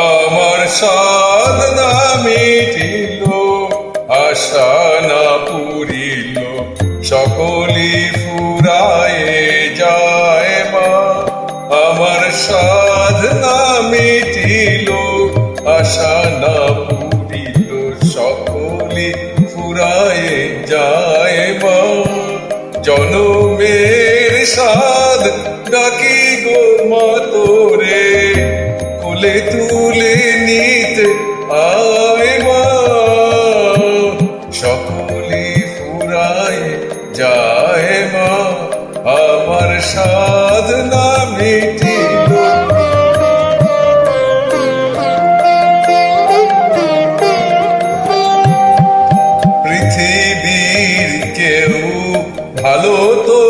আমার সাধনা মিটিল, আশা না পুরিল, সকলি ফুরায়ে যায় মা। আমার সাধনা মিটিল, আশা না পুরিল, সকলি ফুরায়ে যায় মা। জনমের সা ডাকি গো মা তোরে কোলে তুলে নিতে আয় মা। সকলি ফুরায় যায় মা, আমার সাধনা মিটিল পৃথিবীর কেউ ভালো তো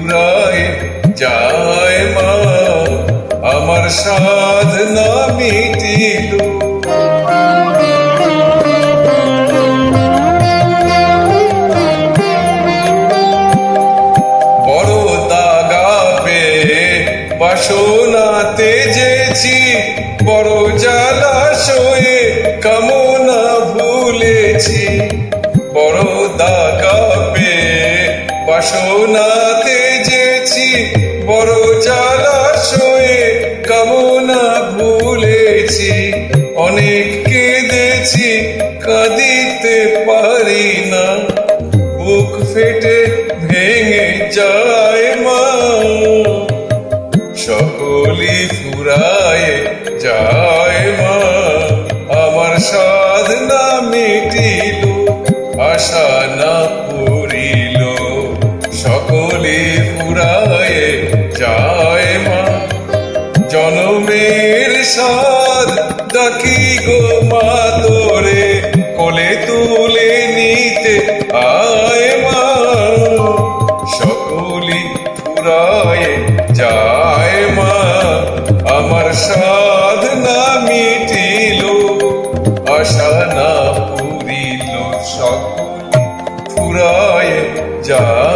ফুরায় যায় মা, আমার সাধনা মিটিল। বড় দাগা পেয়ে বাসনাতে যেছি, বড় জলাশয়ে কামনা ভুলেছি। বড় দাগা পেয়ে বাসনাতে যেছি বড় জলাশয়ে কামনা ভুলেছি। অনেক কেঁদেছি, কাঁদিতে পারি না। বুক ফেটে ভেঙে যায় মা। সকলি ফুরায় যায় মা। আমার সাধনা মিটিল, আশা না পুরিল সাদ ডাকি গো মা তোরে, কোলে তুলে নিতে আয় মা। সকলি ফুরায় যায় মা, আমার সাধনা মিটিল, আশা না পুরিল, সকলি ফুরায় যায়